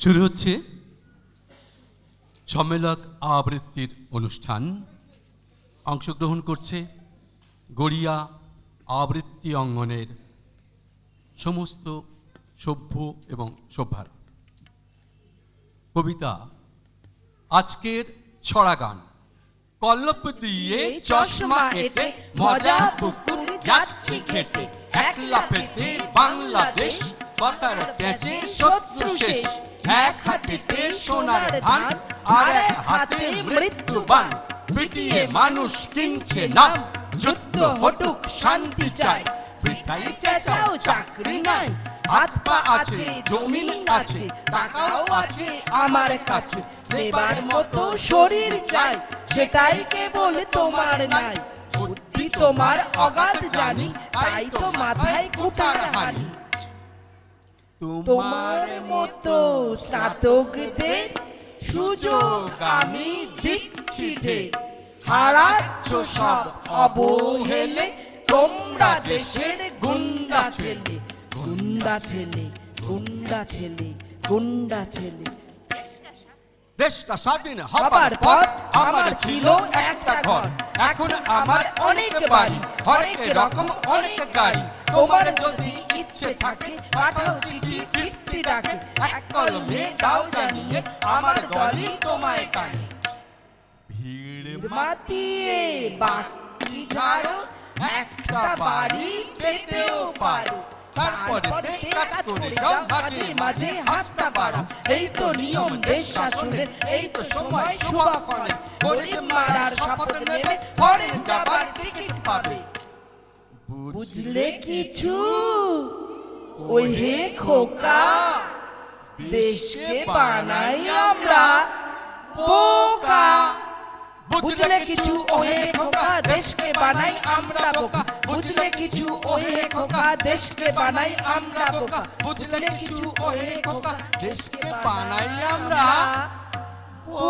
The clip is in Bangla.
শুরু হচ্ছে সম্মেলক আবৃত্তির অনুষ্ঠান। অংশগ্রহণ করছে গড়িয়া আবৃত্তি অঙ্গনের সমস্ত সভ্য এবং সভ্যার। কবিতা আজকের ছড়া গান কল্লপ দিয়ে চশমা এঁটে মজা পুকুর যাচ্ছি খেতে। এক লাফেতে বাংলাদেশ কথার পেঁচে শত্রু শেষ। এক হাতেতে সোনার ধান, আর এক হাতে মৃত্যু বান। পিটিয়ে মানুষ কিনছে নাম, যুদ্ধ হটুক, শান্তি চাই। বৃথাই চেঁচাও, চাকরি নাই। হাত পা আছে, জমিন আছে, টাকাও আছে আমার কাছে। দেবার মতো শরীর চাই সেটাই কেবল তোমার নাই। বুদ্ধি তোমার অগাধ জানি, তাই তো মাথায় কুটার হানি। তোমার মতো স্নাতকদের সুযোগ আমি দিচ্ছি ঢে হারাচ্ছ সব অবহেলে, তোমরা দেশের গুন্ডা ছেলে গুন্ডা ছেলে গুন্ডা ছেলে গুন্ডা ছেলে। দেশটা স্বাধীন হবার পর আমার ছিল একটা ঘর। এখন আমার অনেক বাড়ি। অনেক রকম অনেক গাড়ি। তোমার যদি ইচ্ছে থাকে পাঠাও চিঠি ফিরতি ডাকে এক কলমে দাও জানিয়ে আমার দলই তোমায় টানে। ভিড় মাতিয়ে বাকি ঝাড়ো একটা বাড়ি পেতেও পারো। তারপরে কাজ করে যাও মাঝে মাঝে হাতটা বাড়াও। এই তো নিয়ম দেশ শাসনের। এই তো সময় শুভ করে গরিব মারার শপথ নেবে ফরেন যাবার টিকিট পাবে। বুঝলে কিছু? ওই হে খোকা। দেশকে বানাই আমরা। বোকা। বুঝলে কিছু? ওহে খোকা। দেশকে বানাই আমরা বোকা। খোকা দেশকে বানাই আমরা বোকা। বুঝলে কিছু ওহে খোকা দেশকে বানাই আমরা ও